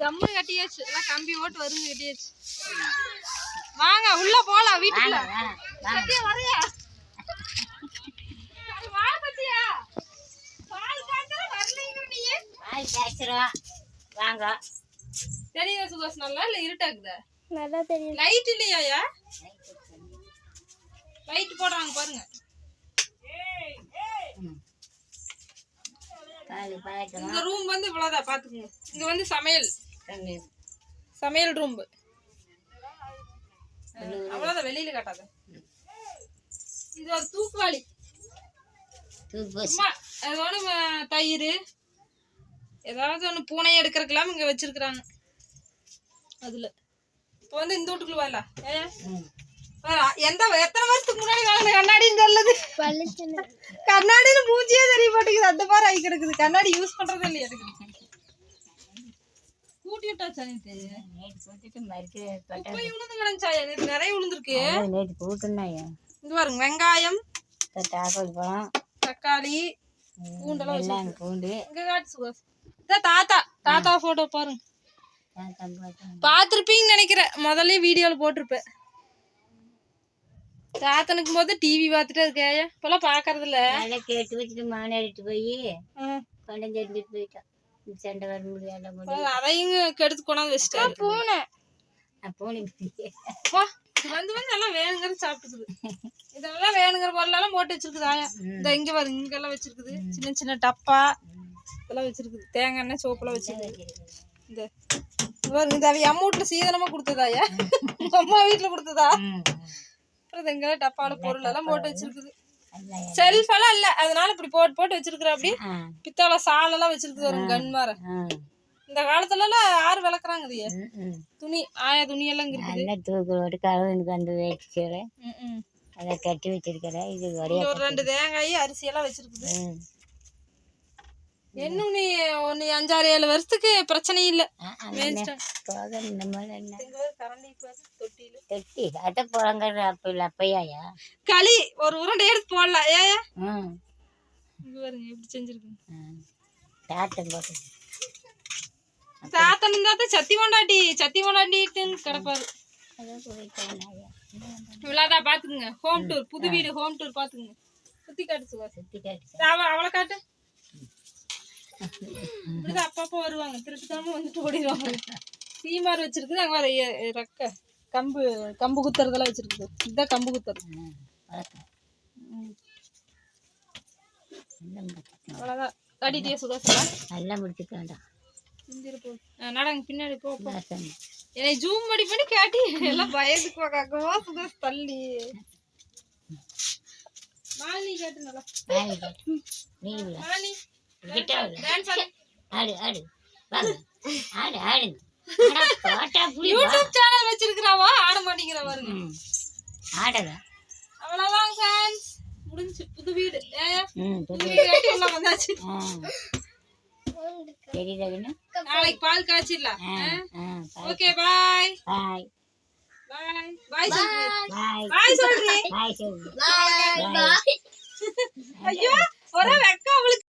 ஜம்மு கட்டியாச்சு. எல்லாம் கம்பி ஓட்டு வருங்க கட்டியாச்சு. வாங்க உள்ள போலாம் வீட்டுக்குள்ள. சத்தியா வரையா? வாழ பத்தியா பால் காய்ச்சல வரலைங்க நீ வாங்க. தெரியுதா சுகாஸ் நல்லா இல்ல இருட்டாக்குதா நல்லா தெரியும் லைட் இல்லையாயா லைட் போடுறாங்க பாருங்க. இந்த ரூம் வந்து இவ்வளவுதான் பாத்துக்கோங்க. இங்க வந்து சமையல். சமையல் ரூம் அவ்வளவுதான் வெளியில காட்டாத. இது ஒரு தூக்குவாளி. ஒண்ணு அஹ், தயிர். ஏதாவது ஒண்ணு பூனை எடுக்கிறதுக்கெல்லாம் இங்க வச்சிருக்கிறாங்க. அதுல. இப்போ வந்து இந்த வீட்டுக்குள்ள வரல ஏன் ம். எந்த எத்தனை வருஷத்துக்கு முன்னாடி வாங்கின கண்ணாடின்னு சொல்லுது பளிச்சுன்னு கண்ணாடியில மூஞ்சியே தெரிய மாட்டேங்குது அந்த மாதிரி ஆகி கிடக்குது கண்ணாடி யூஸ் பண்றதே இல்லையா எனக்கு நிறைய போட்டுனாயா இங்க பாருங்க வெங்காயம் தக்காளி பூண்டெல்லாம் பூண்டு தாத்தா தாத்தா போட்டோ பாருங்க பார்த்துருப்பீங்கன்னு நினைக்கிறேன் முதல்ல வீடியோல போட்டிருப்பேன் தாத்தனுக்கும் போது டிவி பார்த்துட்டு இருக்கேன் இப்பெல்லாம் பாக்குறது இல்ல அதெல்லாம் கேட்டு வச்சுட்டு மானை எடுத்து போய் பணம் தெரிஞ்சுட்டு போயிட்டான் சண்டை வர முடியாத அதையும் கெடுத்து கொண்டாந்து வச்சுட்டாரு. பூனை. போனி வந்து வந்து எல்லாம் வேணுங்கிற சாப்பிட்டுக்குது. இதெல்லாம் வேணுங்கிற பொருளெல்லாம் போட்டு வச்சிருக்குது ஆயா. இந்த இங்க பாருங்க இங்க எல்லாம் வச்சிருக்குது. சின்ன சின்ன டப்பா இதெல்லாம் வச்சிருக்குது. தேங்காய் எண்ணெய் சோப்பெல்லாம் வச்சிருக்குது. இந்த பாருங்க இந்த அவ அம்மா வீட்டுல சீதனமா கொடுத்ததாயா அம்மா வீட்டுல கொடுத்ததா? அப்புறம் எங்க டப்பால பொருள் எல்லாம் போட்டு வச்சிருக்குது. செல்ஃப் எல்லாம் இல்ல. அதனால இப்படி போட்டு போட்டு வச்சிருக்கிற அப்படி பித்தளை சாலெல்லாம் வச்சிருக்குது ஒரு கன் மாற இந்த காலத்துல எல்லாம் யாரு விளக்குறாங்க இது துணி ஆயா துணி எல்லாம் இருக்குது. தூக்கலோடு வச்சுக்கிறேன். ம், ம். அதை கட்டி வச்சிருக்கிறேன். இது ஒரே ரெண்டு தேங்காய் அரிசி எல்லாம் வச்சிருக்குது. இன்னும் நீ நீ அஞ்சாறு ஏழு வருஷத்துக்கு பிரச்சனை இல்ல. தொட்டி அப்ப இல்லை அப்பையாயா களி ஒரு உருண்டை எடுத்து போடலாம். ஏயா ம். இங்க பாருங்க எப்படி செஞ்சிருக்கு. ம். தாத்தம் போட்டு. தாத்தன் தாத்தா சத்தி கொண்டாட்டி சத்தி கொண்டாட்டிட்டுன்னு கிடப்பாரு. இவ்வளவுதான் பாத்துக்குங்க. ஹோம் டூர் புது வீடு ஹோம் டூர் பாத்துக்குங்க. சுத்தி காட்டு சுத்தி காட்டு அவ அவளை காட்டு. இப்படிதான் அப்பப்போ வருவாங்க. திருட்டுக்காம வந்துட்டு ஓடிடுவாங்க. சீமார் வச்சிருக்குது அங்க வர ரெக்க கம்பு கம்பு குத்துறதெல்லாம் வச்சிருக்குது. இதுதான் கம்பு குத்துறது. அவ்வளவுதான். காட்டிட்டே சுகாசா நல்லா முடிச்சுக்க வேண்டாம். நடங்க பின்னாடி போ. என்னை ஜூம் பண்ணி பண்ணி காட்டி. எல்லாம் பயந்துக்கு காக்கவா சுகாஸ் தள்ளி. மாலினி கேட்டு நல்லா. மாலினி. கிட்ட ஆடு ஆடு. வாங்க. ஆடு. யூடியூப் சேனல் வச்சிருக்கிறாவா? ஆட மாட்டேங்கிற பாருங்க. ஆடுங்க அவ்வளவுதான் ஃபேன்ஸ் முடிஞ்சு. புது வீடு. புது வீடு. கட்டி உள்ள வந்தாச்சு? நாளைக்கு பால் காய்ச்சிடலாம். ஓகே பாய் பாய் ஐயோ ஒரே அவளுக்கு